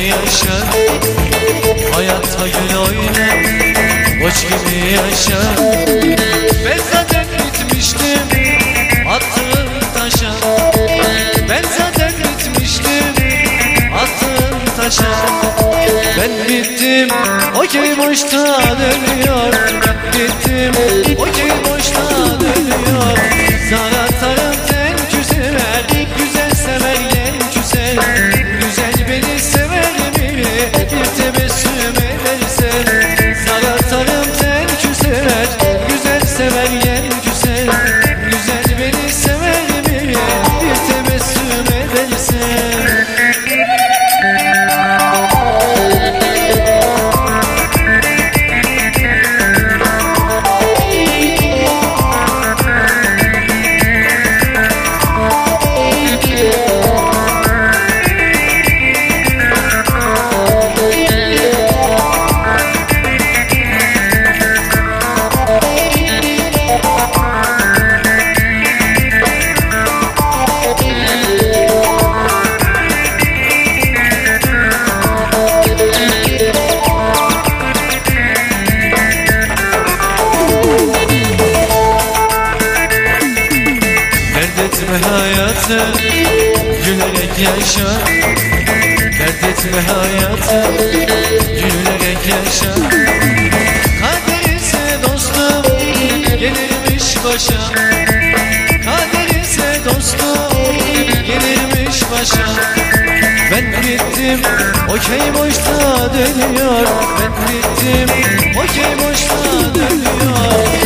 yaşa Hayatta gül oyna Koç gibi yaşa. Ben zaten bitmiştim Attığım taşa. Ben zaten bitmiştim Attığım taşa. Ben bittim Okey boşta dönüyor hayatı Gülerek yaşa. Dert etme hayatı Gülerek yaşa. Kader ise dostum Gelirmiş başa. Kader ise dostum Gelirmiş başa. Ben bittim Okey boşta dönüyor. Ben bittim Okey boşta dönüyor